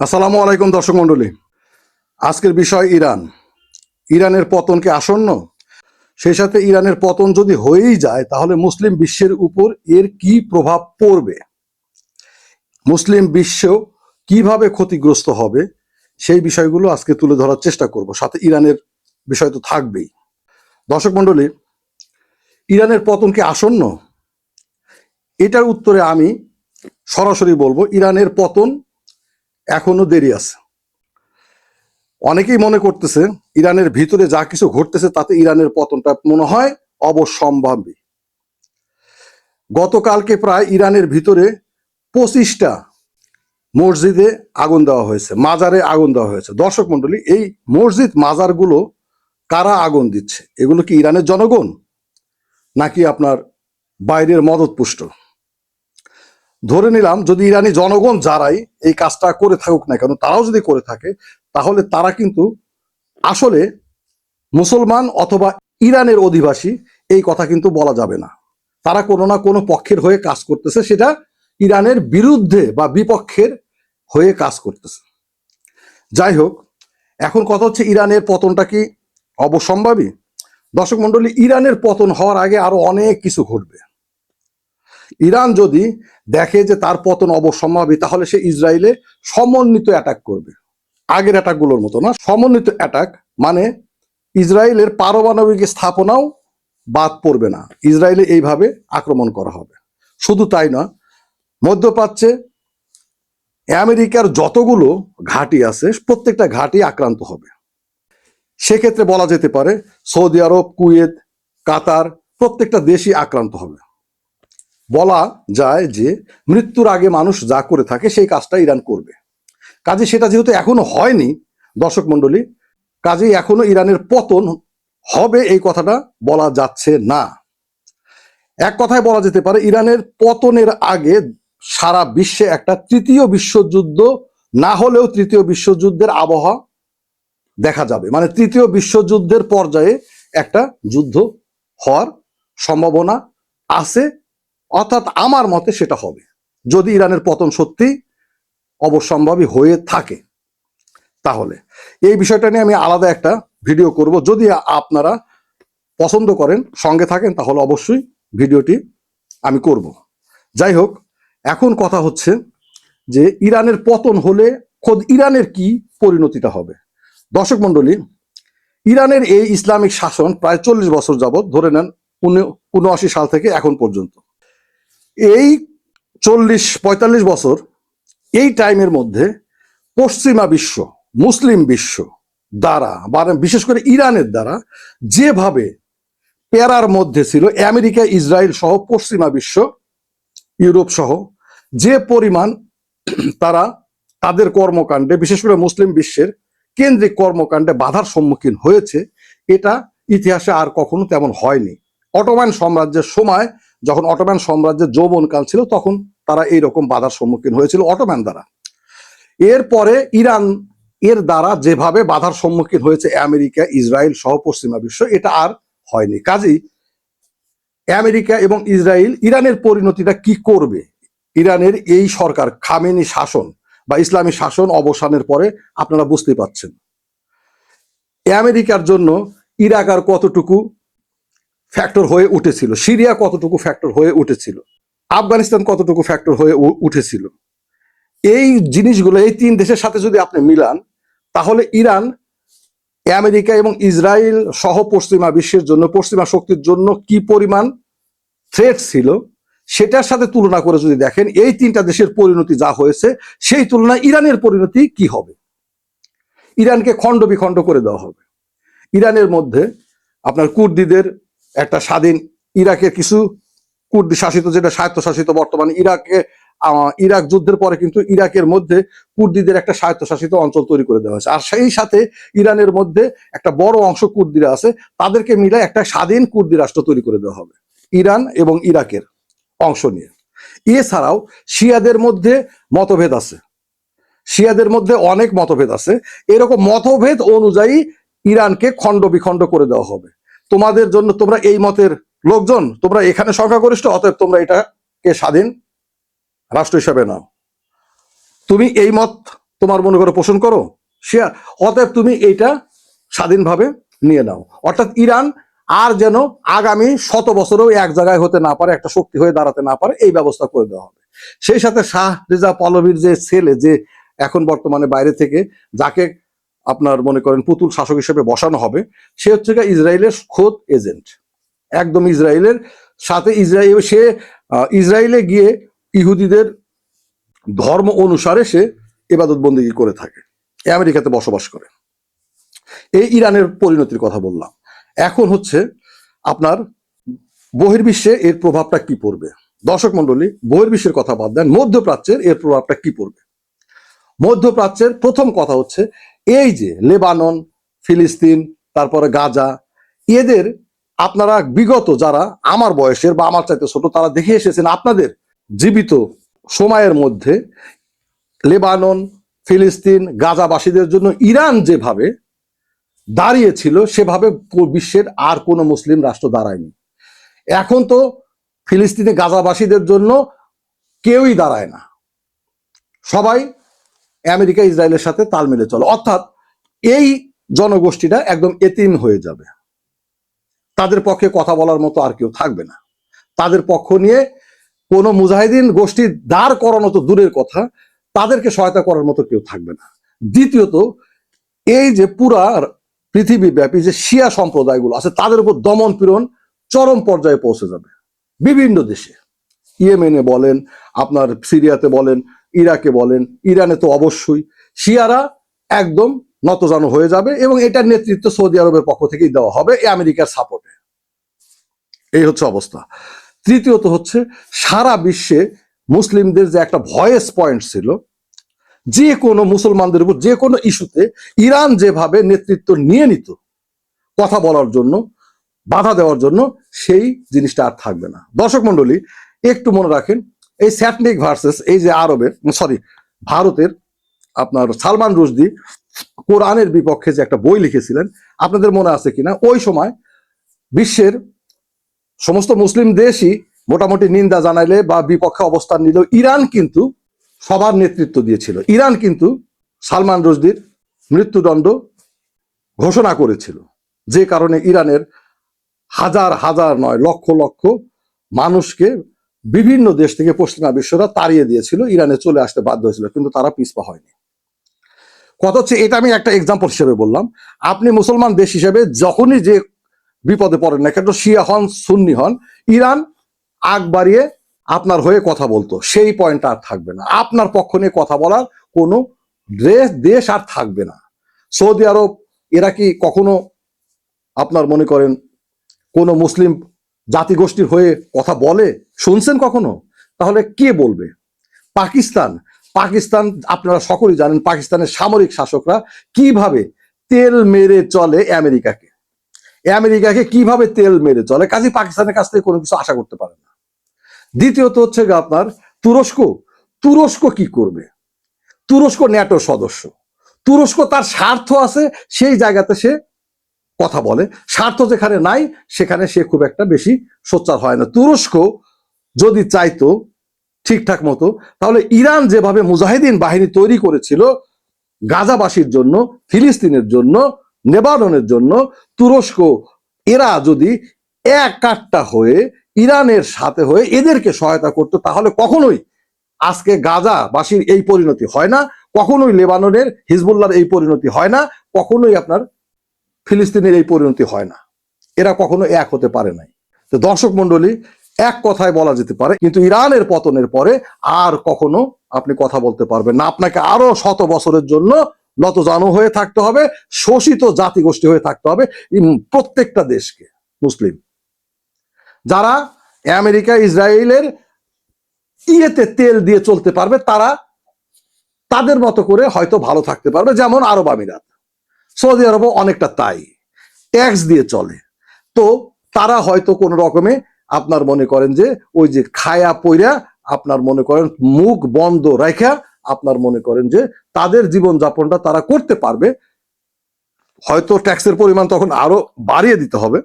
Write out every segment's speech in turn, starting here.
আসসালামু আলাইকুম দর্শক মণ্ডলী। আজকের বিষয় ইরান। ইরানের পতন কি আসন্ন? সেই সাথে ইরানের পতন যদি হয়েই যায়, তাহলে মুসলিম বিশ্বের উপর এর কি প্রভাব পড়বে? মুসলিম বিশ্ব কীভাবে ক্ষতিগ্রস্ত হবে? সেই বিষয়গুলো আজকে তুলে ধরার চেষ্টা করব। সাথে ইরানের বিষয় তো থাকবেই। দর্শক মণ্ডলী, ইরানের পতন কি আসন্ন? এটার উত্তরে আমি সরাসরি বলব, ইরানের পতন এখনও দেরি আছে। অনেকেই মনে করতেছে ইরানের ভিতরে যা কিছু ঘটতেছে তাতে ইরানের পতনটা মনে হয় অবশ্যম্ভাবী গতকালকে প্রায় ইরানের ভিতরে পঁচিশটা মসজিদে আগুন দেওয়া হয়েছে, মাজারে আগুন দেওয়া হয়েছে। দর্শক মন্ডলী এই মসজিদ, মাজারগুলো কারা আগুন দিচ্ছে? এগুলো কি ইরানের জনগণ নাকি আপনার বাইরের মদতপুষ্ট? ধরে নিলাম যদি ইরানি জনগণ যারাই এই কাজটা করে থাকুক না কেন, তারাও যদি করে থাকে, তাহলে তারা কিন্তু আসলে মুসলমান অথবা ইরানের অধিবাসী এই কথা কিন্তু বলা যাবে না। তারা কোনো না কোনো পক্ষের হয়ে কাজ করতেছে, সেটা ইরানের বিরুদ্ধে বা বিপক্ষের হয়ে কাজ করতেছে। যাই হোক, এখন কথা হচ্ছে ইরানের পতনটা কি অবসম্ভাবী? দর্শক মন্ডলী ইরানের পতন হওয়ার আগে আরও অনেক কিছু ঘটবে। ইরান যদি দেখে যে তার পতন অবসম্ভাবী তাহলে সে ইসরায়েলে সমন্বিত অ্যাটাক করবে। আগের অ্যাটাকগুলোর মতো না। সমন্বিত অ্যাটাক মানে ইসরায়েলের পারমাণবিক স্থাপনাও বাদ পড়বে না। ইসরায়েলে এইভাবে আক্রমণ করা হবে। শুধু তাই না, মধ্যপ্রাচ্যে আমেরিকার যতগুলো ঘাঁটি আছে, প্রত্যেকটা ঘাঁটি আক্রান্ত হবে। সেক্ষেত্রে বলা যেতে পারে সৌদি আরব, কুয়েত, কাতার, প্রত্যেকটা দেশই আক্রান্ত হবে। বলা যায় যে মৃত্যুর আগে মানুষ যা করে থাকে সেই কাজটা ইরান করবে। কাজে সেটা যেহেতু এখনও হয়নি, দর্শক মন্ডলী কাজেই এখনও ইরানের পতন হবে এই কথাটা বলা যাচ্ছে না। এক কথায় বলা যেতে পারে, ইরানের পতনের আগে সারা বিশ্বে একটা তৃতীয় বিশ্বযুদ্ধ না হলেও তৃতীয় বিশ্বযুদ্ধের আবহাওয়া দেখা যাবে। মানে তৃতীয় বিশ্বযুদ্ধের পর্যায়ে একটা যুদ্ধ হওয়ার সম্ভাবনা আছে। অর্থাৎ আমার মতে সেটা হবে। যদি ইরানের পতন সত্যি অবশ্যম্ভাবী হয়ে থাকে, তাহলে। এই বিষয়টা নিয়ে আমি আলাদা একটা ভিডিও করব। যদি আপনারা পছন্দ করেন, সঙ্গে থাকেন, তাহলে অবশ্যই ভিডিওটি আমি করব। যাই হোক, এখন কথা হচ্ছে যে ইরানের পতন হলে খোদ ইরানের কি পরিণতিটা হবে? দর্শক মন্ডলী ইরানের এই ইসলামিক শাসন প্রায় চল্লিশ বছর যাবৎ ধরে নেন উনআশি সাল থেকে এখন পর্যন্ত। এই চল্লিশ, পঁয়তাল্লিশ বছর এই টাইমের মধ্যে পশ্চিমা বিশ্ব, মুসলিম বিশ্ব দ্বারা বা বিশেষ করে ইরানের দ্বারা যেভাবে প্যারার মধ্যে ছিল, আমেরিকা, ইসরায়েল সহ পশ্চিমা বিশ্ব, ইউরোপ সহ যে পরিমাণ তারা তাদের কর্মকাণ্ডে, বিশেষ করে মুসলিম বিশ্বের কেন্দ্রিক কর্মকাণ্ডে বাধার সম্মুখীন হয়েছে, এটা ইতিহাসে আর কখনো তেমন হয়নি। অটোমান সাম্রাজ্যের সময় যখন অটোম্যান সাম্রাজ্যের যৌবনকাল ছিল, তখন তারা এই রকম বাধার সম্মুখীন হয়েছিল অটোম্যান দ্বারা। এরপরে ইরান এর দ্বারা যেভাবে বাধার সম্মুখীন হয়েছে আমেরিকা, ইসরায়েল সহ পশ্চিমা বিশ্ব, এটা আর হয়নি। কাজেই আমেরিকা এবং ইসরায়েল ইরানের পরিণতিটা কি করবে? ইরানের এই সরকার খামেনি শাসন বা ইসলামী শাসন অবসানের পরে আপনারা বুঝতে পাচ্ছেন। আমেরিকার জন্য ইরাক আর কতটুকু ফ্যাক্টর হয়ে উঠেছিল। সিরিয়া কতটুকু ফ্যাক্টর হয়ে উঠেছিল? আফগানিস্তান কতটুকু ফ্যাক্টর হয়ে উঠেছিল? এই জিনিসগুলো, এই তিন দেশের সাথে যদি আপনি মিলান, তাহলে ইরান, আমেরিকা এবং ইসরায়েল সহ পশ্চিমা বিশ্বের জন্য, পশ্চিমা শক্তির জন্য কি পরিমাণ থ্রেট ছিল, সেটার সাথে তুলনা করে যদি দেখেন, এই তিনটা দেশের পরিণতি যা হয়েছে, সেই তুলনায় ইরানের পরিণতি কি হবে? ইরানকে খণ্ড বিখণ্ড করে দেওয়া হবে। ইরানের মধ্যে আপনার কুর্দিদের একটা স্বাধীন ইরাকের কিছু কুর্দি শাসিত, যেটা স্বায়ত্তশাসিত বর্তমানে ইরাকে ইরাক যুদ্ধের পরে কিন্তু ইরাকের মধ্যে কুর্দিদের একটা স্বায়ত্তশাসিত অঞ্চল তৈরি করে দেওয়া হয়েছে। আর সেই সাথে ইরানের মধ্যে একটা বড় অংশ কুর্দিরা আছে, তাদেরকে মিলে একটা স্বাধীন কুর্দি রাষ্ট্র তৈরি করে দেওয়া হবে, ইরান এবং ইরাকের অংশ নিয়ে। এছাড়াও শিয়াদের মধ্যে মতভেদ আছে। শিয়াদের মধ্যে অনেক মতভেদ আছে। এরকম মতভেদ অনুযায়ী ইরানকে খণ্ড বিখণ্ড করে দেওয়া হবে। তোমাদের জন্য তোমরা এই মতের লোকজন, তোমরা এখানে সংখ্যাগরিষ্ঠ, অতএব তোমরা এটাকে স্বাধীন রাষ্ট্র হিসাবে নাও। তুমি এই মত তোমার মনে করে পোষণ করো শেয়ার অতএব তুমি এইটা স্বাধীনভাবে নিয়ে নাও। অর্থাৎ ইরান আর যেন আগামী শত বছরেও এক জায়গায় হতে না পারে, একটা শক্তি হয়ে দাঁড়াতে না পারে, এই ব্যবস্থা করে দেওয়া হবে। সেই সাথে শাহ রেজা পলবীর যে ছেলে, যে এখন বর্তমানে বাইরে থেকে, যাকে আপনার মনে করেন পুতুল শাসক হিসেবে বসানো হবে, সে হচ্ছে গিয়ে ইসরায়েলের খোদ এজেন্ট। একদম ইসরায়েলের সাথে ইসরায়েল, সে ইসরায়েলে গিয়ে ইহুদিদের ধর্ম অনুসারে সে এবাদত বন্দিগি করে থাকে আমেরিকাতে বসবাস করে। এই ইরানের পরিণতির কথা বললাম। এখন হচ্ছে আপনার বহির্বিশ্বে এর প্রভাবটা কি পড়বে? দর্শক মন্ডলী বহির্বিশ্বের কথা বাদ দেন, মধ্যপ্রাচ্যের এর প্রভাবটা কি পড়বে? মধ্যপ্রাচ্যের প্রথম কথা হচ্ছে এই যে লেবানন, ফিলিস্তিন, তারপরে গাজা, এদের আপনারা বিগত যারা আমার বয়সের বা আমার চাইতে ছোট তারা দেখে এসেছেন আপনাদের জীবিত সময়ের মধ্যে লেবানন, ফিলিস্তিন, গাজাবাসীদের জন্য ইরান যেভাবে দাঁড়িয়েছিল, সেভাবে বিশ্বের আর কোনো মুসলিম রাষ্ট্র দাঁড়ায়নি। এখন তো ফিলিস্তিনে গাজাবাসীদের জন্য কেউই দাঁড়ায় না। সবাই আমেরিকা, ইসরায়েলের সাথে তাল মিলে চলে। অর্থাৎ এই জনগোষ্ঠীটা একদম এতিম হয়ে যাবে। তাদের পক্ষে কথা বলার মতো আর কেউ থাকবে না। তাদের পক্ষ নিয়ে কোনো মুজাহিদিন গোষ্ঠী দাঁড় করানো তো দূরের কথা, তাদেরকে সহায়তা করার মতো কেউ থাকবে না। দ্বিতীয়ত, এই যে পুরা পৃথিবী ব্যাপী যে শিয়া সম্প্রদায়গুলো আছে, তাদের উপর দমন পীড়ন চরম পর্যায়ে পৌঁছে যাবে। বিভিন্ন দেশে, ইয়েমেনে বলেন, আপনার সিরিয়াতে বলেন ইরাকে বলেন, ইরানে তো অবশ্যই। শিয়ারা একদম নতজানু হয়ে যাবে এবং এটার নেতৃত্ব সৌদি আরবের পক্ষ থেকেই দেওয়া হবে আমেরিকার সাপোর্টে এই হচ্ছে অবস্থা। তৃতীয়ত হচ্ছে, সারা বিশ্বে মুসলিমদের যে একটা ভয়েস পয়েন্ট ছিল, যে কোনো মুসলমানদের উপর, যে কোনো ইস্যুতে ইরান যেভাবে নেতৃত্ব নিয়ে নিত, কথা বলার জন্য, বাধা দেওয়ার জন্য, সেই জিনিসটা আর থাকবে না। দর্শক মন্ডলী একটু মনে রাখেন এই স্যাটনিক ভার্সেস এই যে আরবের সরি ভারতের আপনার সালমান রুশদি কোরআনের বিপক্ষে যে একটা বই লিখেছিলেন, আপনাদের মনে আছে কিনা? ওই সময় বিশ্বের সমস্ত মুসলিম দেশই মোটামুটি নিন্দা জানাইলে বা বিপক্ষে অবস্থান নিল ইরান কিন্তু সবার নেতৃত্ব দিয়েছিল। ইরান কিন্তু সালমান রুশদির মৃত্যুদণ্ড ঘোষণা করেছিল। যে কারণে ইরানের হাজার হাজার নয়, লক্ষ লক্ষ মানুষকে বিভিন্ন দেশ থেকে পশ্চিমা বিশ্বরা তাড়িয়ে দিয়েছিল, ইরানে চলে আসতে বাধ্য হয়েছিল, কিন্তু তারা পিছপা হয়নি। কথা হচ্ছে, এটা আমি একটা এক্সাম্পল হিসেবে বললাম। আপনি মুসলমান দেশ হিসেবে যখনই যে বিপদে পড়েন না কেন, শিয়া হন, সুন্নি হন, ইরান আগ বাড়িয়ে আপনার হয়ে কথা বলতো। সেই পয়েন্টটা আর থাকবে না। আপনার পক্ষ নিয়ে কথা বলার কোনো দেশ আর থাকবে না। সৌদি আরব, এরা কি কখনো আপনার মনে করেন কোনো মুসলিম জাতিগোষ্ঠীর হয়ে কথা বলে, শুনছেন কখনো? তাহলে কে বলবে? পাকিস্তান। পাকিস্তান আপনারা সকলেই জানেন, পাকিস্তানের সামরিক শাসকরা কীভাবে তেল মেরে চলে আমেরিকাকে? আমেরিকাকে কীভাবে তেল মেরে চলে? কাজে পাকিস্তানের কাছ থেকে কোনো কিছু আশা করতে পারে না। দ্বিতীয়ত হচ্ছে আপনার তুরস্ক। তুরস্ক কি করবে? তুরস্ক ন্যাটো সদস্য। তুরস্ক তার স্বার্থ আছে, সেই জায়গাতে সে কথা বলে। স্বার্থ যেখানে নাই, সেখানে সে খুব একটা বেশি সোচ্চার হয় না। তুরস্ক যদি চাইতো ঠিকঠাক মতো, তাহলে ইরান যেভাবে মুজাহিদিন বাহিনী তৈরি করেছিল, গাজাবাসীর জন্য, ফিলিস্তিনের জন্য নেবাননের জন্য, তুরস্ক এরা যদি এক কাট্টা হয়ে ইরানের সাথে হয়ে এদেরকে সহায়তা করতো, তাহলে কখনোই আজকে গাজাবাসীর এই পরিণতি হয় না, কখনোই লেবাননের হিজবুল্লাহর এই পরিণতি হয় না, কখনোই আপনার ফিলিস্তিনের এই পরিণতি হয় না। এরা কখনো এক হতে পারে নাই। তো দর্শক মন্ডলী এক কথায় বলা যেতে পারে, কিন্তু ইরানের পতনের পরে আর কখনো আপনি কথা বলতে পারবেন না। আপনাকে আরও শত বছরের জন্য নতজানু হয়ে থাকতে হবে, শোষিত জাতিগোষ্ঠী হয়ে থাকতে হবে প্রত্যেকটা দেশকে, মুসলিম। যারা আমেরিকা, ইসরায়েলের ইয়েতে তেল দিয়ে চলতে পারবে, তারা তাদের মতো করে হয়তো ভালো থাকতে পারবে, যেমন আরব আমিরাত। সৌদি আরবও অনেকটা তাই। ট্যাক্স দিয়ে চলে। তো তারা হয়তো কোন রকমে আপনার মনে করেন যে ওই যে খায়া পইরা আপনার মনে করেন মুখ বন্ধ রাখা আপনার মনে করেন যে তাদের জীবন যাপনটা তারা করতে পারবে। হয়তো ট্যাক্সের পরিমাণ তখন আরও বাড়িয়ে দিতে হবে।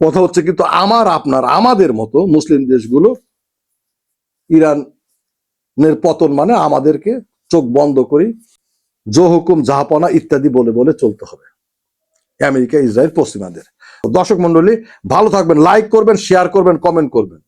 কথা হচ্ছে কিন্তু আমার, আপনার, আমাদের মতো মুসলিম দেশগুলো ইরানের পতন মানে আমাদেরকে চোখ বন্ধ করি জো হুকুম, জাহাপনা ইত্যাদি বলে বলে চলতে হবে। আমেরিকা, ইসরায়েল, পশ্চিমাদের। দর্শক মন্ডলী ভালো থাকবেন লাইক করবেন শেয়ার করবেন কমেন্ট করবেন।